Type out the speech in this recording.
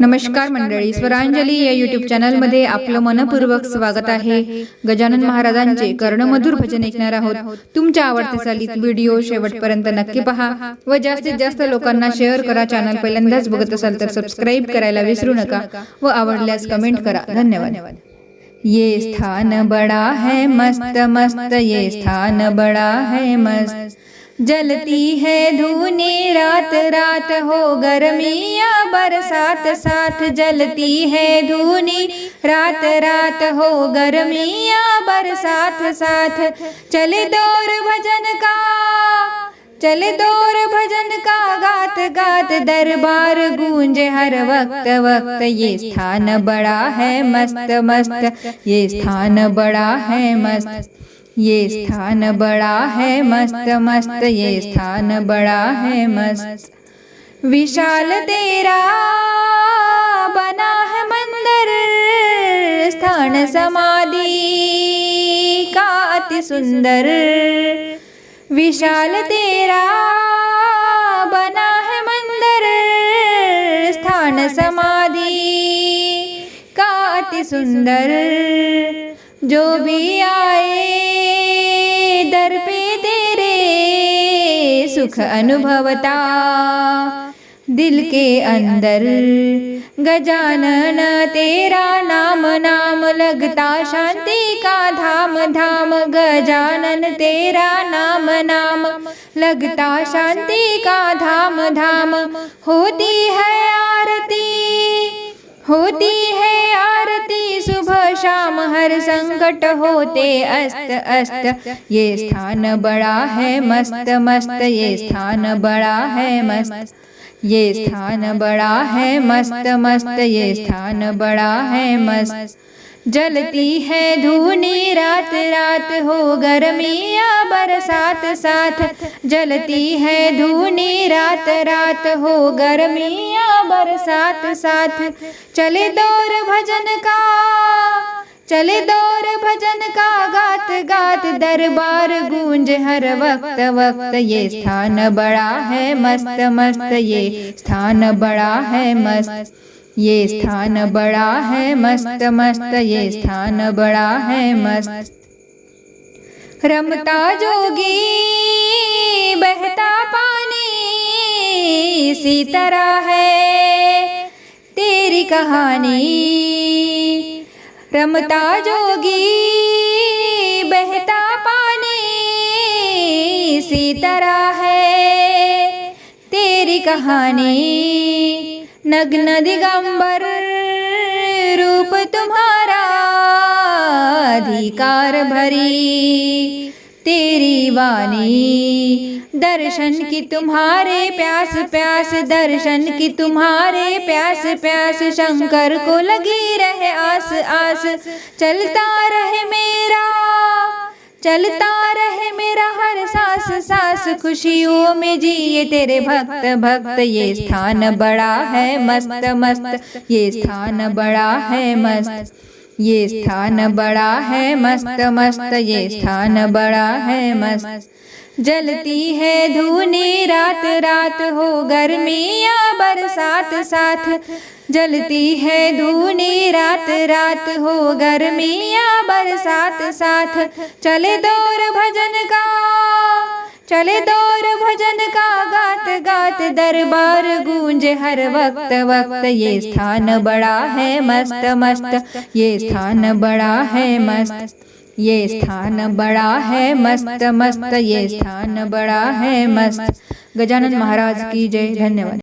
नमस्कार मंडळी स्वरांजली या युट्यूब चॅनलमध्ये आपलं मनपूर्वक स्वागत आहे. गजानन महाराजांचे कर्णमधुर भजन ऐकणार आहोत. तुमच्या आवडत्या चालीत व्हिडिओ शेवटपर्यंत नक्की पहा. व जास्तीत जास्त लोकांना शेअर करा चॅनल पहिल्यांदाच बघत असाल तर सबस्क्राईब करायला विसरू नका. व आवडल्यास कमेंट करा. धन्यवाद. ये स्थान बड़ा है मस्त मस्त ये स्थान बड़ा है मस्त. जलती है धूनी रात रात हो गर्मिया, बरसात साथ जलती है धूनी। रात रात हो गर्मिया, बरसात साथ चले दौर भजन का, चले दौर भजन का गात गात दरबार गूंजे हर वक्त वक्त ये स्थान बड़ा है मस्त मस्त, ये स्थान बड़ा है मस्त। ये स्थान बड़ा है मस्त मस्त, ये स्थान बड़ा है मस्त। विशाल तेरा बना है मंदिर, स्थान समाधि का अति सुंदर। विशाल तेरा बना है मंदिर, स्थान समाधि का अति सुंदर। जो भी आए सुख अनुभवता। दिल के अंदर गजानन, तेरा नाम नाम लगता। शांति का धाम धाम गजानन, तेरा नाम नाम लगता। शांति का धाम धाम होती है आरती, होती है हर संकट होते अस्त अस्त। ये स्थान बड़ा है मस्त मस्त। ये स्थान बड़ा है मस्त। ये स्थान बड़ा है मस्त मस्त। ये स्थान बड़ा है मस्त। जलती है धूनी रात रात हो गर्मिया बरसात साथ। जलती है धूनी रात रात हो गर्मिया बरसात साथ। चले दौर भजन का चले दौर भजन का गात गात दरबार गूंज हर वक्त वक्त ये स्थान बड़ा है मस्त मस्त ये स्थान बड़ा है मस्त, ये स्थान बड़ा है मस्त मस्त ये स्थान बड़ा है मस्त। रमता जोगी, बहता पानी, इसी तरह है तेरी कहानी। रमता जोगी बहता पानी इसी तरह है। तेरी कहानी नग्न दिगंबर रूप तुम्हारा अधिकार भरी। तेरी वाणी दर्शन की तुम्हारे प्यास प्यास दर्शन की तुम्हारे प्यास प्यास शंकर को लगी रहे आस। आस चलता रहे मेरा चलता रहे मेरा हर सांस सांस खुशियों में जी ये तेरे भक्त भक्त ये स्थान बड़ा है मस्त मस्त ये स्थान बड़ा है मस्त ये स्थान बड़ा है मस्त मस्त ये स्थान बड़ा है मस्त। जलती है धूनी रात रात हो गर्मिया बरसात साथ। जलती है धूनी रात रात हो गर्मिया बरसात साथ। चले दौर भजन का, चले दौर भजन का गात गात दरबार गूंजे हर वक्त वक्त। ये स्थान बड़ा है मस्त मस्त, ये स्थान बड़ा है मस्त। ये स्थान बड़ा है मस्त मस्त, ये स्थान बड़ा है मस्त। गजानन महाराज की जय, धन्यवाद।